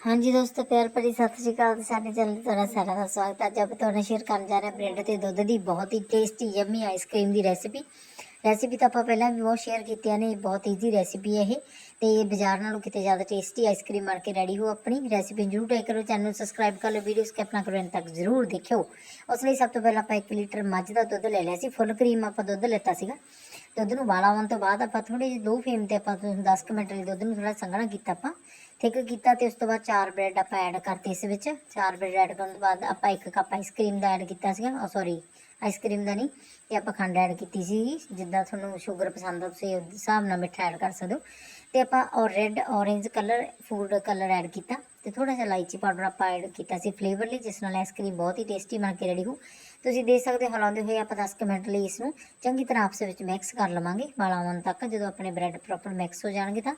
ਹਾਂਜੀ ਦੋਸਤੋ, ਪਿਆਰ ਭਰੀ ਸਤਿ ਸ਼੍ਰੀ ਅਕਾਲ ਸਾਡੇ ਚੈਨਲ ਤੇ ਤੁਹਾਡਾ ਸਾਰਿਆਂ ਦਾ ਸਵਾਗਤ ਹੈ। ਅੱਜ ਆਪਾਂ ਤੁਹਾਨੂੰ ਸ਼ੇਅਰ ਕਰਨ ਜਾ ਰਹੇ ਹਾਂ ਬ੍ਰੈਡ ਤੇ ਦੁੱਧ ਦੀ ਬਹੁਤ ਹੀ ਟੇਸਟੀ ਯੰਮੀ ਆਈਸਕ੍ਰੀਮ ਦੀ ਰੈਸਿਪੀ ਰੈਸਿਪੀ ਤਾਂ ਆਪਾਂ ਪਹਿਲਾਂ ਵੀ ਬਹੁਤ ਸ਼ੇਅਰ ਕੀਤੀਆਂ ਨੇ, ਬਹੁਤ ਈਜ਼ੀ ਰੈਸਿਪੀ ਹੈ ਇਹ। ਤੇ ਬਾਜ਼ਾਰ ਨਾਲੋਂ ਕਿਤੇ ਜ਼ਿਆਦਾ ਟੇਸਟੀ ਆਈਸਕ੍ਰੀਮ ਬਣ ਕੇ ਰੈਡੀ ਹੋ ਆਪਣੀ ਰੈਸਿਪੀ ਜਰੂਰ ਟਰਾਈ ਕਰੋ ਚੈਨਲ ਨੂੰ ਸਬਸਕ੍ਰਾਈਬ ਕਰ ਲਓ ਵੀਡੀਓ ਸਕਿਪ ਨਾ ਕਰੋ ਐਂਡ ਤੱਕ ਜ਼ਰੂਰ ਦੇਖਿਓ। ਉਸ ਲਈ ਸਭ ਤੋਂ ਪਹਿਲਾਂ ਆਪਾਂ 1 ਲੀਟਰ ਮੱਝ ਦਾ ਦੁੱਧ ਲੈ ਲਿਆ ਸੀ ਫੁੱਲ ਕਰੀਮ ਆਪਾਂ ਦੁੱਧ ਲੈਤਾ ਸੀਗਾ। ਦੁੱਧ ਨੂੰ ਉਬਾਲਾ ਆਉਣ ਤੋਂ ਬਾਅਦ ਆਪਾਂ ਥੋੜੇ ਜਿਹੇ ਦੋ ਫੇਮ ਤੇ ਆਪਾਂ 10 ਕੁ ਮਿੰਟ ਲਈ ਦੁੱਧ ਨੂੰ ਥੋੜਾ ਸੰਘਣਾ ਕੀਤਾ ਆਪਾਂ। ਥਿਕ ਕੀਤਾ ਤੇ ਉਸ ਤੋਂ ਬਾਅਦ ਚਾਰ ਬ੍ਰੈਡ ਆਪਾਂ ਐਡ ਕਰਤੇ ਇਸ ਵਿੱਚ। ਚਾਰ ਬ੍ਰੈਡ ਐਡ ਕਰਨ ਤੋਂ ਬਾਅਦ ਆਪਾਂ ਇੱਕ ਕੱਪ ਆਈਸਕ੍ਰੀਮ ਦਾ ਐਡ ਕੀਤਾ ਸੀਗਾ। oh, ਸੌਰੀ ਆਈਸਕ੍ਰੀਮ ਦਾ ਨਹੀਂ, ਤੇ ਆਪਾਂ ਖੰਡ ਐਡ ਕੀਤੀ ਸੀ। ਜਿੱਦਾਂ ਤੁਹਾਨੂੰ ਸ਼ੂਗਰ ਪਸੰਦ ਆ, ਤੁਸੀਂ ਉਸ ਹਿਸਾਬ ਨਾਲ ਮਿੱਠਾ ਐਡ ਕਰ ਸਕਦੇ ਹੋ। ਤੇ ਆਪਾਂ ਔਰ red orange colour food colour add ਕੀਤਾ। ਤੇ ਥੋੜਾ ਜਿਹਾ ਇਲਾਇਚੀ ਪਾਊਡਰ ਆਪਾਂ ਐਡ ਕੀਤਾ ਸੀ ਫਲੇਵਰ ਲਈ, ਜਿਸ ਨਾਲ ਆਈਸਕ੍ਰੀਮ ਬਹੁਤ ਹੀ ਟੇਸਟੀ ਬਣ ਕੇ ਰੈਡੀ ਹੋ। ਤੁਸੀਂ ਦੇਖ ਸਕਦੇ ਹੋ, ਹਲਾਉਂਦੇ ਹੋਏ ਆਪਾਂ 10 ਕੁ ਮਿੰਟ ਲਈ ਇਸ ਨੂੰ ਚੰਗੀ ਤਰ੍ਹਾਂ ਆਪਸ ਵਿੱਚ ਮਿਕਸ ਕਰ ਲਵਾਂਗੇ। ਵਾਲਾ ਆਉਣ ਤੱਕ ਜਦੋਂ ਆਪਣੇ ਬ੍ਰੈਡ ਪ੍ਰੋਪਰ ਮਿਕਸ ਹੋ ਜਾਣਗੇ ਤਾਂ।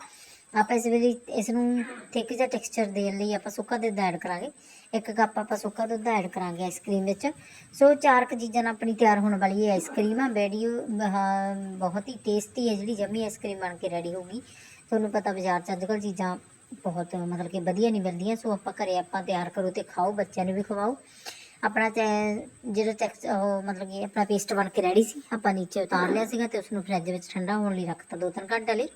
ਆਪਾਂ ਇਸ ਵੇਲੇ ਇਸ ਨੂੰ ਥਿਕ ਜਿਹਾ ਟੈਕਸਚਰ ਦੇਣ ਲਈ ਆਪਾਂ ਸੁੱਕਾ ਦੁੱਧ ਐਡ ਕਰਾਂਗੇ। ਇੱਕ ਕੱਪ ਆਪਾਂ ਸੁੱਕਾ ਦੁੱਧ ਐਡ ਕਰਾਂਗੇ ਆਈਸਕ੍ਰੀਮ ਵਿੱਚ। ਸੋ ਚਾਰ ਕੁ ਚੀਜ਼ਾਂ ਨਾਲ ਆਪਣੀ ਤਿਆਰ ਹੋਣ ਵਾਲੀ ਇਹ ਆਈਸਕ੍ਰੀਮ ਆ। ਬੈਡੀ ਬਹੁਤ ਹੀ ਟੇਸਟੀ ਹੈ ਜਿਹੜੀ ਜੰਮੀ ਆਈਸਕ੍ਰੀਮ ਬਣ ਕੇ ਰੈਡੀ ਹੋਊਗੀ ਤੁਹਾਨੂੰ ਪਤਾ ਬਾਜ਼ਾਰ 'ਚ ਅੱਜ ਕੱਲ੍ਹ ਚੀਜ਼ਾਂ ਬਹੁਤ ਮਤਲਬ ਕਿ ਵਧੀਆ ਨਹੀਂ ਮਿਲਦੀਆਂ। ਸੋ ਆਪਾਂ ਘਰੇ ਆਪਾਂ ਤਿਆਰ ਕਰੋ ਤੇ ਖਾਓ, ਬੱਚਿਆਂ ਨੂੰ ਵੀ ਖਵਾਓ। ਆਪਣਾ ਚੈ- ਜਿਹੜਾ ਟੈਕਸ ਉਹ ਮਤਲਬ ਕਿ ਆਪਣਾ ਪੇਸਟ ਬਣ ਕੇ ਰੈਡੀ ਸੀ, ਆਪਾਂ ਨੀਚੇ ਉਤਾਰ ਲਿਆ ਸੀਗਾ ਤੇ ਉਸ ਨੂੰ ਫ੍ਰਿਜ ਵਿੱਚ ਠੰਡਾ ਹੋਣ ਲਈ ਰੱਖਤਾ ਦੋ ਤਿੰਨ ਘੰਟੇ ਲਈ।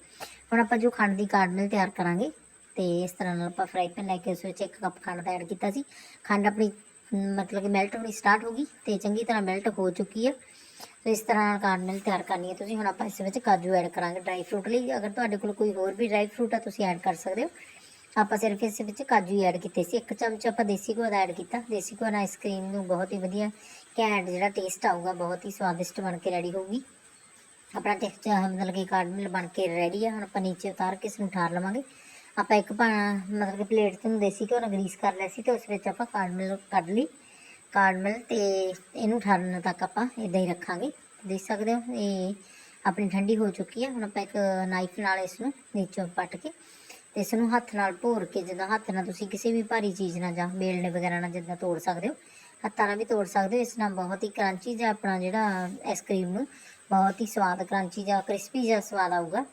ਹੁਣ ਆਪਾਂ ਜੋ ਖੰਡ ਦੀ ਕਾਰਡਮਲ ਤਿਆਰ ਕਰਾਂਗੇ ਤੇ ਇਸ ਤਰ੍ਹਾਂ ਨਾਲ ਆਪਾਂ ਫਰਾਈ ਪੈਨ ਲੈ ਕੇ ਉਸ ਵਿੱਚ ਇੱਕ ਕੱਪ ਖੰਡ ਦਾ ਐਡ ਕੀਤਾ ਸੀ। ਖੰਡ ਆਪਣੀ, ਮਤਲਬ ਕਿ ਮੈਲਟ ਹੋਣੀ ਸਟਾਰਟ ਹੋ ਗਈ ਤੇ ਚੰਗੀ ਤਰ੍ਹਾਂ ਮੈਲਟ ਹੋ ਚੁੱਕੀ ਹੈ ਤੇ ਇਸ ਤਰ੍ਹਾਂ ਨਾਲ ਕਾਰਡਮਲ ਤਿਆਰ ਕਰਨੀ ਹੈ ਤੁਸੀਂ। ਹੁਣ ਆਪਾਂ ਇਸ ਵਿੱਚ ਕਾਜੂ ਐਡ ਕਰਾਂਗੇ ਡਰਾਈ ਫਰੂਟ ਲਈ। ਅਗਰ ਤੁਹਾਡੇ ਕੋਲ ਕੋਈ ਹੋਰ ਵੀ ਡਰਾਈ ਫਰੂਟ ਆ, ਤੁਸੀਂ ਐਡ ਕਰ ਸਕਦੇ ਹੋ। ਆਪਾਂ ਸਿਰਫ ਇਸ ਵਿੱਚ ਕਾਜੂ ਹੀ ਐਡ ਕੀਤੇ ਸੀ। ਇੱਕ ਚਮਚ ਆਪਾਂ ਦੇਸੀ ਘਿਓ ਦਾ ਐਡ ਕੀਤਾ। ਦੇਸੀ ਘਿਓ ਨਾਲ ਆਈਸਕ੍ਰੀਮ ਨੂੰ ਬਹੁਤ ਹੀ ਵਧੀਆ ਘੈਂਟ ਜਿਹੜਾ ਟੇਸਟ ਆਊਗਾ, ਬਹੁਤ ਹੀ ਸਵਾਦਿਸ਼ਟ ਬਣ ਕੇ ਰੈਡੀ ਹੋਊਗੀ। ਆਪਣਾ ਟੈਕਸਚਰ ਮਤਲਬ ਕਿ ਕਾਰਡਮਲ ਬਣ ਕੇ ਰੈਡੀ ਆ। ਹੁਣ ਆਪਾਂ ਨੀਚੇ ਉਤਾਰ ਕੇ ਇਸ ਨੂੰ ਠਾਰ ਲਵਾਂਗੇ। ਆਪਾਂ ਇੱਕ ਪਾ ਮਤਲਬ ਕਿ ਪਲੇਟ ਤੋਂ ਦੇਸੀ ਘਿਓ ਨਾਲ ਗਰੀਸ ਕਰ ਲਿਆ ਸੀ ਤੇ ਉਸ ਵਿੱਚ ਆਪਾਂ ਕਾਰਡਮਲ ਕੱਢ ਲਈ। ਕਾਰਡਮਲ ਤੇ ਇਹਨੂੰ ਠਾਰਨ ਤੱਕ ਆਪਾਂ ਇਦਾਂ ਹੀ ਰੱਖਾਂਗੇ। ਦੇਖ ਸਕਦੇ ਹੋ, ਇਹ ਆਪਣੀ ਠੰਡੀ ਹੋ ਚੁੱਕੀ ਹੈ ਹੁਣ ਆਪਾਂ ਇੱਕ ਨਾਈਫ ਨਾਲ ਇਸ ਨੂੰ ਨੀਚੋਂ ਪੱਟ ਕੇ ਤੇ ਇਸ ਨੂੰ ਹੱਥ ਨਾਲ ਭੋਰ ਕੇ ਜਿੱਦਾਂ ਹੱਥ ਨਾਲ ਤੁਸੀਂ ਕਿਸੇ ਵੀ ਭਾਰੀ ਚੀਜ਼ ਨਾਲ ਜਾਂ ਬੇਲਣੇ ਵਗੈਰਾ ਨਾਲ ਜਿੱਦਾਂ ਤੋੜ ਸਕਦੇ ਹੋ, ਹੱਥਾਂ ਨਾਲ ਵੀ ਤੋੜ ਸਕਦੇ ਹੋ। ਇਸ ਨਾਲ ਬਹੁਤ ਹੀ ਕਰੰਚੀ ਜਿਹਾ ਆਪਣਾ ਜਿਹੜਾ ਆਈਸਕ੍ਰੀਮ ਨੂੰ ਬਹੁਤ ਹੀ ਸਵਾਦ ਕਰੰਚੀ ਜਾਂ ਕ੍ਰਿਸਪੀ ਜਿਹਾ ਸਵਾਦ ਆਊਗਾ।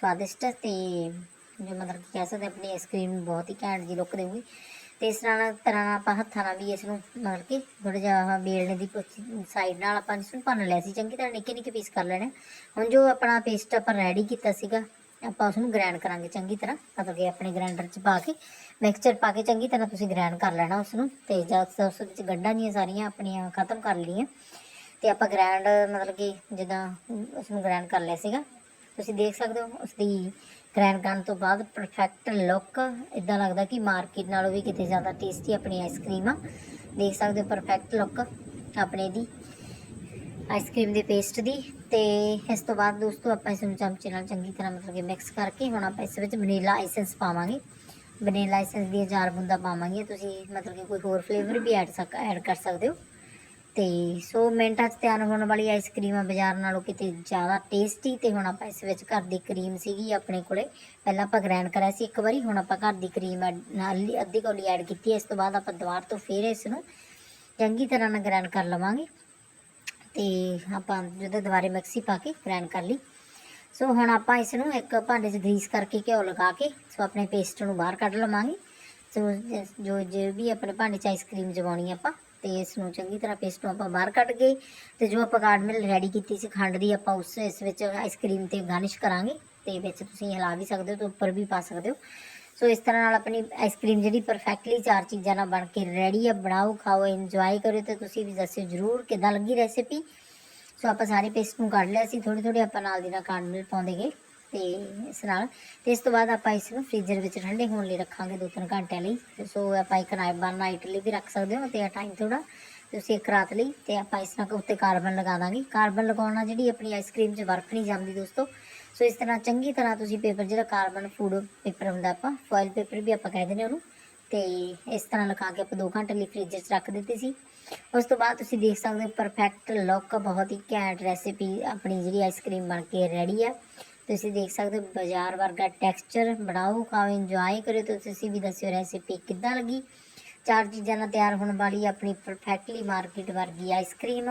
ਸਵਾਦਿਸ਼ਟ ਤੇ ਜੋ ਮਤਲਬ ਕਿ ਕਹਿ ਸਕਦੇ ਆਪਣੀ ਆਈਸਕ੍ਰੀਮ ਨੂੰ ਬਹੁਤ ਹੀ ਘੈਂਟ ਜੀ ਲੁੱਕ ਦੇਊਗੀ। ਤੇ ਇਸ ਤਰ੍ਹਾਂ ਨਾਲ ਤਰ੍ਹਾਂ ਨਾਲ ਆਪਾਂ ਹੱਥਾਂ ਨਾਲ ਵੀ ਇਸ ਨੂੰ ਮਤਲਬ ਕਿ ਥੋੜਾ ਜਿਹਾ ਆਹ ਬੇਲਣੇ ਦੀ ਸਾਈਡ ਨਾਲ ਆਪਾਂ ਇਸ ਨੂੰ ਭੰਨ ਲਿਆ ਸੀ। ਚੰਗੀ ਤਰ੍ਹਾਂ ਨਿੱਕੇ ਨਿੱਕੇ ਪੀਸ ਕਰ ਲੈਣੇ। ਹੁਣ ਜੋ ਆਪਣਾ ਪੇਸਟ ਆਪਾਂ ਰੈਡੀ ਕੀਤਾ ਸੀਗਾ ਆਪਾਂ ਉਸ ਨੂੰ ਗ੍ਰਾਈਂਡ ਕਰਾਂਗੇ ਚੰਗੀ ਤਰ੍ਹਾਂ। ਮਤਲਬ ਕਿ ਆਪਣੇ ਗ੍ਰਾਈਂਡਰ 'ਚ ਪਾ ਕੇ ਮਿਕਸਚਰ ਪਾ ਕੇ ਚੰਗੀ ਤਰ੍ਹਾਂ ਤੁਸੀਂ ਗ੍ਰਾਈਂਡ ਕਰ ਲੈਣਾ ਉਸ ਨੂੰ ਤੇ ਜਦ ਉਸ ਵਿੱਚ ਗੰਢਾਂ ਦੀਆਂ ਸਾਰੀਆਂ ਆਪਣੀਆਂ ਖਤਮ ਕਰ ਲਈਆਂ। ਤੇ ਆਪਾਂ ਗ੍ਰਾਈਂਡ ਮਤਲਬ ਕਿ ਜਿੱਦਾਂ ਉਸ ਨੂੰ ਗ੍ਰਾਈਂਡ ਕਰ ਲਿਆ ਸੀਗਾ। ਤੁਸੀਂ ਦੇਖ ਸਕਦੇ ਹੋ ਉਸ ਦੀ ਗ੍ਰਾਈਂਡ ਕਰਨ ਤੋਂ ਬਾਅਦ ਪਰਫੈਕਟ ਲੁੱਕ ਇਦਾਂ ਲੱਗਦਾ ਕਿ ਮਾਰਕੀਟ ਨਾਲੋਂ ਵੀ ਕਿਤੇ ਜ਼ਿਆਦਾ ਟੇਸਟੀ ਆਪਣੀ ਆਈਸਕ੍ਰੀਮ ਆ। ਦੇਖ ਸਕਦੇ ਹੋ ਪਰਫੈਕਟ ਲੁੱਕ ਆਪਣੇ ਦੀ ਆਈਸਕ੍ਰੀਮ ਦੀ ਪੇਸਟ ਦੀ ਤੇ ਇਸ ਤੋਂ ਬਾਅਦ ਦੋਸਤੋ ਆਪਾਂ ਇਸ ਨੂੰ ਚਮਚੇ ਨਾਲ ਚੰਗੀ ਤਰ੍ਹਾਂ ਮਤਲਬ ਕਿ ਮਿਕਸ ਕਰਕੇ ਹੁਣ ਆਪਾਂ ਇਸ ਵਿੱਚ ਵਨੀਲਾ ਐਸੈਂਸ ਪਾਵਾਂਗੇ। ਵਨੀਲਾ ਐਸੈਂਸ ਦੀਆਂ ਚਾਰ ਬੂੰਦਾਂ ਪਾਵਾਂਗੇ। ਤੁਸੀਂ ਮਤਲਬ ਕਿ ਕੋਈ ਹੋਰ ਫਲੇਵਰ ਵੀ ਐਡ ਸਕ ਐਡ ਕਰ ਸਕਦੇ ਹੋ। ਤੇ ਸੋ ਮਿੰਟਾਂ 'ਚ ਤਿਆਰ ਹੋਣ ਵਾਲੀ ਆਈਸਕ੍ਰੀਮ ਆ ਬਾਜ਼ਾਰ ਨਾਲੋਂ ਕਿਤੇ ਜ਼ਿਆਦਾ ਟੇਸਟੀ ਤੇ ਹੁਣ ਆਪਾਂ ਇਸ ਵਿੱਚ ਘਰ ਦੀ ਕਰੀਮ ਸੀਗੀ ਆਪਣੇ ਕੋਲੇ। ਪਹਿਲਾਂ ਆਪਾਂ ਗ੍ਰੈਂਡ ਕਰਿਆ ਸੀ ਇੱਕ ਵਾਰੀ, ਹੁਣ ਆਪਾਂ ਘਰ ਦੀ ਕਰੀਮ ਨਾਲ ਅੱਧੀ ਕੌਲੀ ਐਡ ਕੀਤੀ ਹੈ। ਇਸ ਤੋਂ ਬਾਅਦ ਆਪਾਂ ਦੁਬਾਰ ਤੋਂ ਫੇਰ ਇਸ ਨੂੰ ਚੰਗੀ ਤਰ੍ਹਾਂ ਨਾਲ ਗ੍ਰੈਂਡ ਕਰ ਲਵਾਂਗੇ। ਤੇ ਆਪਾਂ ਜਦੋਂ ਦੁਬਾਰੇ ਮਿਕਸੀ ਪਾ ਕੇ ਗ੍ਰਾਈਂਡ ਕਰ ਲਈ। ਸੋ ਹੁਣ ਆਪਾਂ ਇਸ ਨੂੰ ਇੱਕ ਭਾਂਡੇ 'ਚ ਗਰੀਸ ਕਰਕੇ ਘਿਓ ਲਗਾ ਕੇ ਸੋ ਆਪਣੇ ਪੇਸਟ ਨੂੰ ਬਾਹਰ ਕੱਢ ਲਵਾਂਗੇ। ਸੋ ਜੋ ਜੇ ਵੀ ਆਪਣੇ ਭਾਂਡੇ 'ਚ ਆਈਸਕ੍ਰੀਮ ਜਮਾਉਣੀ ਆਪਾਂ, ਤੇ ਇਸ ਨੂੰ ਚੰਗੀ ਤਰ੍ਹਾਂ ਪੇਸਟ ਨੂੰ ਆਪਾਂ ਬਾਹਰ ਕੱਢ ਗਏ ਤੇ ਜੋ ਆਪਾਂ ਕਾਰਡਮਲ ਰੈਡੀ ਕੀਤੀ ਸੀ ਖੰਡ ਦੀ, ਆਪਾਂ ਉਸ ਇਸ ਵਿੱਚ ਆਈਸਕ੍ਰੀਮ ਤੇ ਗਾਰਨਿਸ਼ ਕਰਾਂਗੇ। ਤੇ ਵਿੱਚ ਤੁਸੀਂ ਹਿਲਾ ਵੀ ਸਕਦੇ ਹੋ ਤੇ ਉੱਪਰ ਵੀ ਪਾ ਸਕਦੇ ਹੋ। ਸੋ ਇਸ ਤਰ੍ਹਾਂ ਨਾਲ ਆਪਣੀ ਆਈਸਕ੍ਰੀਮ ਜਿਹੜੀ ਪਰਫੈਕਟਲੀ ਚਾਰ ਚੀਜ਼ਾਂ ਨਾਲ ਬਣ ਕੇ ਰੈਡੀ ਆ, ਬਣਾਓ, ਖਾਓ ਇੰਜੋਏ ਕਰੋ ਤੇ ਤੁਸੀਂ ਵੀ ਦੱਸਿਓ ਜਰੂਰ ਕਿਦਾਂ ਲੱਗੀ ਰੈਸਿਪੀ ਸੋ ਆਪਾਂ ਸਾਰੇ ਪੇਸਟ ਨੂੰ ਕੱਢ ਲਿਆ ਸੀ ਥੋੜੀ ਥੋੜੀ ਆਪਾਂ ਨਾਲ ਦੀ ਨਾਲ ਕਾਰਡਮਲ ਪਾਉਂਦੇ ਗਏ। ਤੇ ਇਸ ਨਾਲ ਤੇ ਇਸ ਤੋਂ ਬਾਅਦ ਆਪਾਂ ਇਸ ਨੂੰ ਫ੍ਰੀਜ਼ਰ ਵਿੱਚ ਠੰਡੇ ਹੋਣ ਲਈ ਰੱਖਾਂਗੇ ਦੋ ਤਿੰਨ ਘੰਟਿਆਂ ਲਈ। ਸੋ ਆਪਾਂ ਇੱਕ ਨਾਈਟ ਬਨ ਨਾਈਟ ਲਈ ਵੀ ਰੱਖ ਸਕਦੇ ਹੋ ਤੇ ਟਾਈਮ ਥੋੜਾ ਤੁਸੀਂ ਇੱਕ ਰਾਤ ਲਈ ਤੇ ਆਪਾਂ ਇਸ ਨਾਲ ਉੱਤੇ ਕਾਰਬਨ ਲਗਾ ਦਾਂਗੇ। ਕਾਰਬਨ ਲਗਾਉਣ ਨਾਲ ਜਿਹੜੀ ਆਪਣੀ ਆਈਸਕ੍ਰੀਮ 'ਚ ਬਰਫ਼ ਨਹੀਂ ਜੰਮਦੀ ਦੋਸਤੋ। ਸੋ ਇਸ ਤਰ੍ਹਾਂ ਚੰਗੀ ਤਰ੍ਹਾਂ ਤੁਸੀਂ ਪੇਪਰ ਜਿਹੜਾ ਕਾਰਬਨ ਫੂਡ ਪੇਪਰ ਹੁੰਦਾ ਆਪਾਂ ਫੋਇਲ ਪੇਪਰ ਵੀ ਆਪਾਂ ਕਹਿ ਦਿੰਦੇ ਉਹਨੂੰ। ਤੇ ਇਸ ਤਰ੍ਹਾਂ ਲਗਾ ਕੇ ਆਪਾਂ 2 ਘੰਟੇ ਲਈ ਫ੍ਰਿਜ 'ਚ ਰੱਖ ਦਿੱਤੀ ਸੀ। ਉਸ ਤੋਂ ਬਾਅਦ ਤੁਸੀਂ ਦੇਖ ਸਕਦੇ ਹੋ ਪਰਫੈਕਟ ਲੁੱਕ ਬਹੁਤ ਹੀ ਘੈਂਟ ਰੈਸਿਪੀ ਆਪਣੀ ਜਿਹੜੀ ਆਈਸਕ੍ਰੀਮ ਬਣ ਕੇ ਰੈਡੀ ਆ। ਤੁਸੀਂ ਦੇਖ ਸਕਦੇ ਹੋ ਬਾਜ਼ਾਰ ਵਰਗਾ ਟੈਕਸਚਰ, ਬਣਾਓ, ਖਾਓ ਇੰਜੋਏ ਕਰਿਓ ਤੇ ਤੁਸੀਂ ਵੀ ਦੱਸਿਓ ਰੈਸਿਪੀ ਕਿੱਦਾਂ ਲੱਗੀ। ਚਾਰ ਚੀਜ਼ਾਂ ਨਾਲ ਤਿਆਰ ਹੋਣ ਵਾਲੀ ਆਪਣੀ ਪਰਫੈਕਟਲੀ ਮਾਰਕੀਟ ਵਰਗੀ ਆਈਸਕ੍ਰੀਮ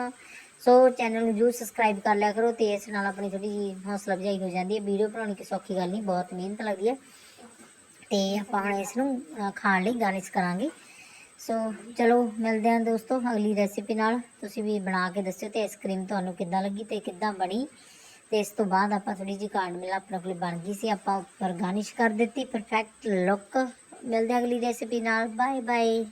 ਸੋ ਚੈਨਲ ਨੂੰ ਜਰੂਰ ਸਬਸਕ੍ਰਾਈਬ ਕਰ ਲਿਆ ਕਰੋ ਤੇ ਇਸ ਨਾਲ ਆਪਣੀ ਥੋੜੀ ਜਿਹੀ ਹੌਸਲਾ ਅਫਜ਼ਾਈ ਹੋ ਜਾਂਦੀ ਹੈ। ਵੀਡੀਓ ਬਣਾਉਣੀ ਕਿ ਸੌਖੀ ਗੱਲ ਨਹੀਂ, ਬਹੁਤ ਮਿਹਨਤ ਲੱਗਦੀ ਹੈ। ਤੇ ਆਪਾਂ ਹੁਣ ਇਸ ਨੂੰ ਖਾਣ ਲਈ ਗਾਰਨਿਸ਼ ਕਰਾਂਗੇ। ਸੋ ਚਲੋ ਮਿਲਦੇ ਹਾਂ ਦੋਸਤੋ ਅਗਲੀ ਰੈਸਿਪੀ ਨਾਲ। ਤੁਸੀਂ ਵੀ ਬਣਾ ਕੇ ਦੱਸਿਓ ਤੇ ਆਈਸਕ੍ਰੀਮ ਤੁਹਾਨੂੰ ਕਿੱਦਾਂ ਲੱਗੀ ਤੇ ਕਿੱਦਾਂ ਬਣੀ। ਤੇ ਇਸ ਤੋਂ ਬਾਅਦ ਆਪਾਂ ਥੋੜੀ ਜਿਹੀ ਕਾਰਡ ਮਿਲਾ ਆਪਣੇ ਕੋਲ ਬਣ ਗਈ ਸੀ, ਆਪਾਂ ਉੱਪਰ ਗਾਰਨਿਸ਼ ਕਰ ਦਿੱਤੀ ਪਰਫੈਕਟ ਲੁੱਕ ਮਿਲਦੇ ਅਗਲੀ ਰੈਸਿਪੀ ਨਾਲ ਬਾਏ ਬਾਏ